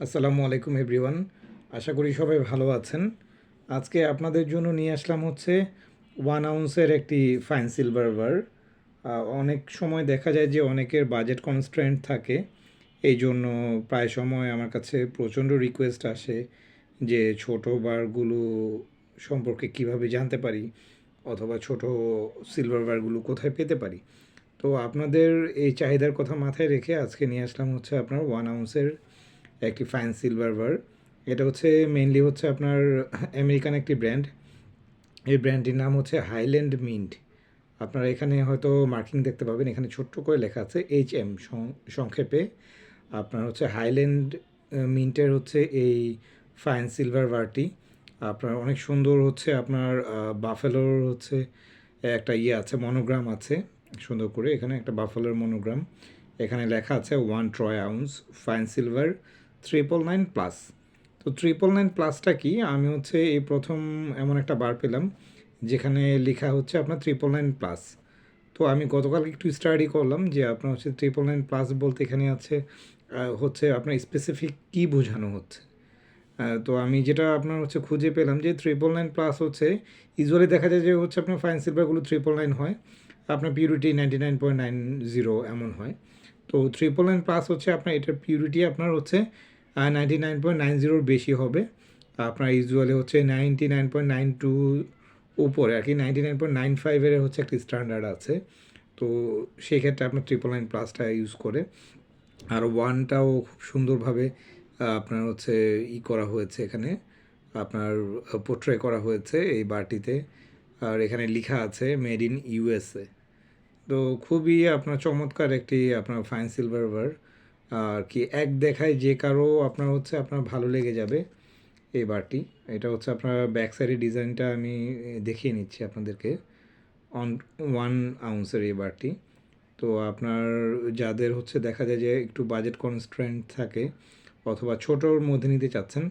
আসসালামু আলাইকুম এভরিওয়ান। আশা করি সবাই ভালো আছেন। আজকে আপনাদের জন্য নিয়ে আসলাম হচ্ছে ওয়ান আউন্সের একটি ফাইন সিলভার বার অনেক সময় দেখা যায় যে অনেকের বাজেট কনস্ট্রেন্ট থাকে। এই জন্য প্রায় সময় আমার কাছে প্রচণ্ড রিকোয়েস্ট আসে যে ছোট বারগুলো সম্পর্কে কীভাবে জানতে পারি অথবা ছোট সিলভার বারগুলো কোথায় পেতে পারি। তো আপনাদের এই চাহিদার কথা মাথায় রেখে আজকে নিয়ে আসলাম হচ্ছে আপনার ওয়ান আউন্সের একটি ফাইন সিলভার বার এটা হচ্ছে মেইনলি হচ্ছে আপনার আমেরিকান একটি ব্র্যান্ড এই ব্র্যান্ডটির নাম হচ্ছে হাইল্যান্ড মিন্ট আপনারা এখানে হয়তো মার্কিং দেখতে পাবেন, এখানে ছোট্ট করে লেখা আছে এইচ এম সংক্ষেপে। আপনার হচ্ছে হাইল্যান্ড মিন্টের হচ্ছে এই ফাইন সিলভার বারটি আপনার অনেক সুন্দর হচ্ছে আপনার বাফেলোর হচ্ছে একটা ইয়ে আছে মনোগ্রাম আছে। সুন্দর করে এখানে একটা বাফেলোর মনোগ্রাম এখানে লেখা আছে one troy ounce fine silver triple nine plus তো ট্রিপল নাইন প্লাসটা কি? আমি হচ্ছে এই প্রথম এমন একটা বার পেলাম, যেখানে লেখা হচ্ছে আপনার ট্রিপল নাইন প্লাস তো আমি গতকাল একটু স্টাডি করলাম যে আপনার হচ্ছে ট্রিপল নাইন প্লাস বলতে এখানে আছে হচ্ছে আপনার স্পেসিফিক কী বোঝানো হচ্ছে। তো আমি যেটা আপনার হচ্ছে খুঁজে পেলাম যে ট্রিপল নাইন প্লাস হচ্ছে ইউজুয়ালি দেখা যায় যে হচ্ছে আপনার ফাইন সিলভারগুলো ট্রিপল নাইন হয়, আপনার purity ninety nine point nine zero এমন হয়। তো ট্রিপল নাইন প্লাস হচ্ছে আপনার এটার পিউরিটি আপনার হচ্ছে নাইনটি নাইন পয়েন্ট নাইন জিরোর বেশি হবে। আপনার ইউজুয়ালি হচ্ছে ninety nine point nine two উপরে আর কি নাইনটি নাইন পয়েন্ট নাইন ফাইভের হচ্ছে একটি স্ট্যান্ডার্ড আছে। তো সেই ক্ষেত্রে আপনার ট্রিপল নাইন প্লাসটা ইউজ করে। আর ওয়ানটাও খুব সুন্দরভাবে আপনার হচ্ছে ই করা হয়েছে এখানে। আপনার পোট্রে করা হয়েছে এই বারটিতে আর এখানে লেখা আছে মেড ইন ইউএসএ তো খুবই আপনার চমৎকার একটি আপনার ফাইন সিলভার বার আর কি এক দেখায় যে কারও আপনার হচ্ছে আপনার ভালো লেগে যাবে এই বারটি এটা হচ্ছে আপনার ব্যাক সাইডের ডিজাইনটা আমি দেখিয়ে নিচ্ছি আপনাদেরকে। অন ওয়ান আউন্সের এই বারটি তো আপনার যাদের হচ্ছে দেখা যায় যে একটু বাজেট কনস্ট্রেন্ট থাকে অথবা ছোটোর মধ্যে নিতে চাচ্ছেন,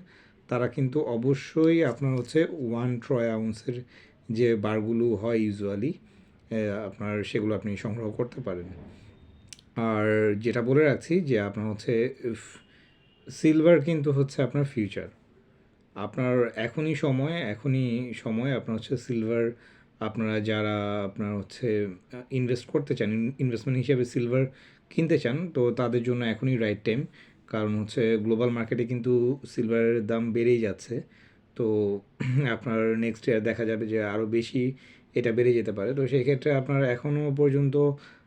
তারা কিন্তু অবশ্যই আপনার হচ্ছে ওয়ান ট্রয় আউন্সের যে বারগুলো হয় ইউজুয়ালি আপনার সেগুলো আপনি সংগ্রহ করতে পারেন। আর যেটা বলে রাখছি যে আপনার হচ্ছে সিলভার কিন্তু হচ্ছে আপনার ফিউচার আপনার এখনই সময় এখনই সময় আপনার হচ্ছে সিলভার আপনারা যারা আপনার হচ্ছে ইনভেস্ট করতে চান ইনভেস্টমেন্ট হিসেবে সিলভার কিনতে চান, তো তাদের জন্য এখনই রাইট টাইম কারণ হচ্ছে গ্লোবাল মার্কেটে কিন্তু সিলভারের দাম বেড়েই যাচ্ছে। তো আপনার নেক্সট ইয়ার দেখা যাবে যে আরও বেশি এটা বেড়ে যেতে পারে। তো সেই ক্ষেত্রে আপনার এখনও পর্যন্ত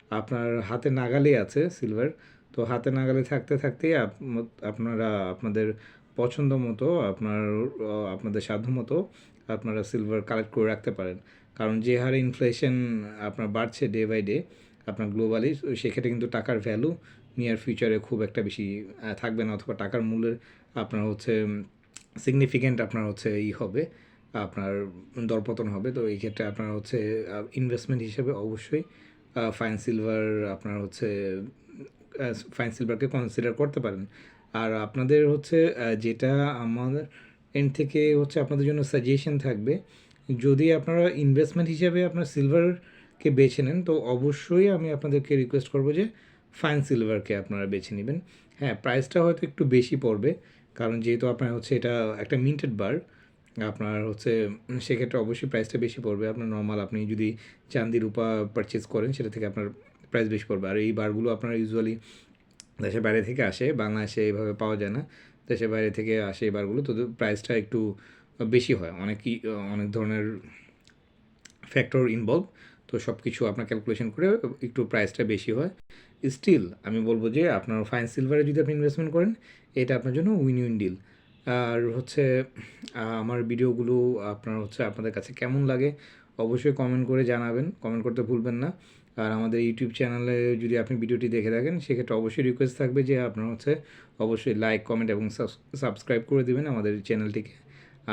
আপনার হাতে নাগালে আছে সিলভার তো হাতে নাগালে থাকতে থাকতেই আপ- আপনারা, আপনাদের পছন্দ মতো, আপনার, আপনাদের সাধ্য মতো আপনারা সিলভার কালেক্ট করে রাখতে পারেন। কারণ যে হারে ইনফ্লেশন আপনার বাড়ছে ডে বাই ডে আপনার গ্লোবালি সেক্ষেত্রে কিন্তু টাকার ভ্যালু নিয়ার ফিউচারে খুব একটা বেশি থাকবে না অথবা টাকার মূল্যের আপনার হচ্ছে সিগনিফিক্যান্ট আপনার হচ্ছে ই হবে। আপনার দরপতন হবে, তো এই ক্ষেত্রে আপনার হচ্ছে ইনভেস্টমেন্ট হিসেবে অবশ্যই ফাইন সিলভার আপনার হচ্ছে ফাইন সিলভারকে কনসিডার করতে পারেন। আর আপনাদের হচ্ছে যেটা আমাদের এন্ড থেকে হচ্ছে আপনাদের জন্য সাজেশন থাকবে, যদি আপনারা ইনভেস্টমেন্ট হিসেবে আপনার সিলভারকে বেছে নেন, তো অবশ্যই আমি আপনাদেরকে রিকোয়েস্ট করব যে ফাইন সিলভারকে আপনারা বেছে নেবেন। হ্যাঁ প্রাইসটা হয়তো একটু বেশি পড়বে, কারণ যেহেতু আপনার হচ্ছে এটা একটা মিন্টেড বার আপনার হচ্ছে সেক্ষেত্রে অবশ্যই প্রাইসটা বেশি পড়বে। আপনার নর্মাল আপনি যদি চান্দি রূপা পারচেজ করেন, সেটা থেকে আপনার প্রাইস বেশি পড়বে। আর এই বারগুলো আপনার ইউজুয়ালি দেশের বাইরে থেকে আসে, বাংলাদেশে এইভাবে পাওয়া যায় না। দেশের বাইরে থেকে আসে এই বারগুলো তো প্রাইসটা একটু বেশি হয়। অনেকই অনেক ধরনের ফ্যাক্টর ইনভলভ তো সব কিছু আপনার ক্যালকুলেশন করে একটু প্রাইসটা বেশি হয়। স্টিল আমি বলব যে আপনার ফাইন সিলভারে যদি আপনি ইনভেস্টমেন্ট করেন, এটা আপনার জন্য উইন উইন ডিল আর হচ্ছে আমার ভিডিওগুলো আপনার হচ্ছে আপনাদের কাছে কেমন লাগে অবশ্যই কমেন্ট করে জানাবেন। কমেন্ট করতে ভুলবেন না। আর আমাদের ইউটিউব চ্যানেলে যদি আপনি ভিডিওটি দেখে থাকেন, সেক্ষেত্রে অবশ্যই রিকোয়েস্ট থাকবে যে আপনার হচ্ছে অবশ্যই লাইক কমেন্ট এবং সাবস্ক্রাইব করে দিবেন আমাদের চ্যানেলটিকে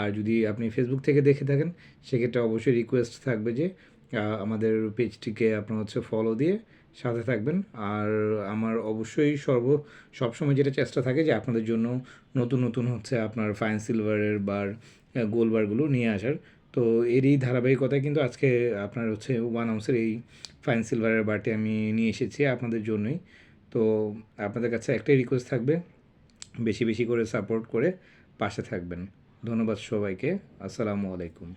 আর যদি আপনি ফেসবুক থেকে দেখে থাকেন, সেক্ষেত্রে অবশ্যই রিকোয়েস্ট থাকবে যে আমাদের পেজটিকে আপনার হচ্ছে ফলো দিয়ে সাথে থাকবেন। আর আমার অবশ্যই সর্ব সবসময় যেটা চেষ্টা থাকে যে আপনাদের জন্য নতুন নতুন হচ্ছে আপনার ফাইন সিলভারের বার গোল বারগুলো নিয়ে আসার। তো এরই ধারাবাহিকতায় কিন্তু আজকে আপনার হচ্ছে ওয়ান আউন্সের এই ফাইন সিলভারের বারটি আমি নিয়ে এসেছি আপনাদের জন্যই। তো আপনাদের কাছে একটাই রিকোয়েস্ট থাকবে, বেশি বেশি করে সাপোর্ট করে পাশে থাকবেন। ধন্যবাদ সবাইকে। আসসালামু আলাইকুম।